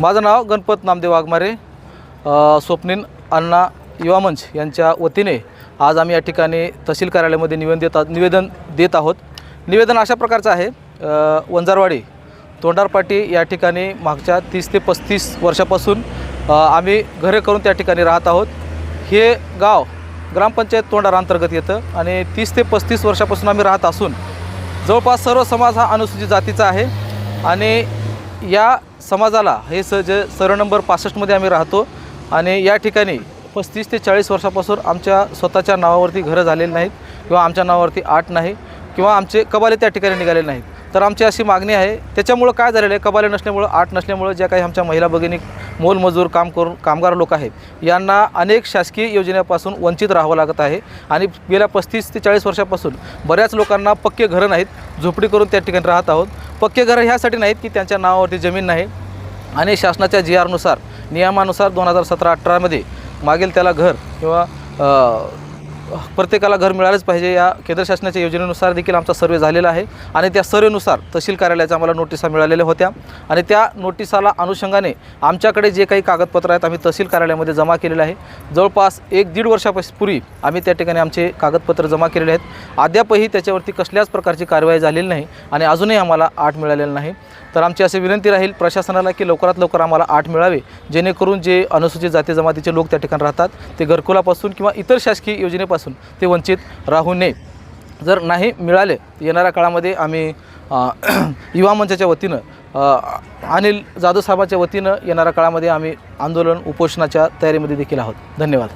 माझं नाव गणपत नामदेव वाघमारे स्वप्नीन अण्णा युवा मंच यांच्या वतीने आज आम्ही या ठिकाणी तहसील कार्यालयामध्ये निवेदन देत निवेदन देत आहोत. निवेदन अशा प्रकारचं आहे वंजारवाडी तोंडारपाटी या ठिकाणी मागच्या तीस ते पस्तीस वर्षापासून आम्ही घरे करून त्या ठिकाणी राहत आहोत. हे गाव ग्रामपंचायत तोंडार अंतर्गत येतं आणि तीस ते पस्तीस वर्षापासून आम्ही राहत असून जवळपास सर्व समाज हा अनुसूचित जातीचा आहे आणि या समाजाला हे स जे सरळ नंबर पासष्टमध्ये आम्ही राहतो आणि या ठिकाणी पस्तीस ते चाळीस वर्षापासून आमच्या स्वतःच्या नावावरती घरं झालेली नाहीत किंवा आमच्या नावावरती आठ नाही किंवा आमचे कबाले त्या ठिकाणी निघालेले नाहीत. तर आमची अशी मागणी आहे त्याच्यामुळं काय झालेलं आहे कबाले नसल्यामुळं आठ नसल्यामुळं ज्या काही आमच्या महिला भगिनी मोलमजूर काम करून कामगार लोक आहेत यांना अनेक शासकीय योजनेपासून वंचित राहावं लागत आहे आणि गेल्या पस्तीस ते चाळीस वर्षापासून बऱ्याच लोकांना पक्के घरं नाहीत झोपडी करून त्या ठिकाणी राहत आहोत. पक्के घरं ह्यासाठी नाहीत की त्यांच्या नावावरती जमीन नाही. आणि शासनाच्या जी आरनुसार नियमानुसार दोन हजार सतरा अठरामध्ये मागील त्याला घर किंवा प्रत्येकाला घर मिळालंच पाहिजे. या केंद्र शासनाच्या योजनेनुसार देखील आमचा सर्वे झालेला आहे आणि त्या सर्वेनुसार तहसील कार्यालयाच्या आम्हाला नोटिसा मिळालेल्या होत्या. आणि त्या नोटिसाला अनुषंगाने आमच्याकडे जे काही कागदपत्र आहेत आम्ही तहसील कार्यालयामध्ये जमा केलेलं आहे. जवळपास एक दीड वर्षापूर्वी आम्ही त्या ठिकाणी आमचे कागदपत्र जमा केलेले आहेत. अद्यापही त्याच्यावरती कसल्याच प्रकारची कारवाई झालेली नाही आणि अजूनही आम्हाला आठ मिळालेलं नाही. तर आमची अशी विनंती राहील प्रशासनाला की लवकरात लवकर आम्हाला आठ मिळावे जेणेकरून जे अनुसूचित जाती जमातीचे लोक त्या ठिकाणी राहतात ते घरकुलापासून किंवा इतर शासकीय योजनेपासून ते वंचित राहू नये. जर नाही मिळाले येणाऱ्या काळामध्ये आम्ही युवा मंचाच्या वतीनं अनिल जाधव साहेबांच्या वतीनं येणाऱ्या काळामध्ये आम्ही आंदोलन उपोषणाच्या तयारीमध्ये देखील आहोत. धन्यवाद.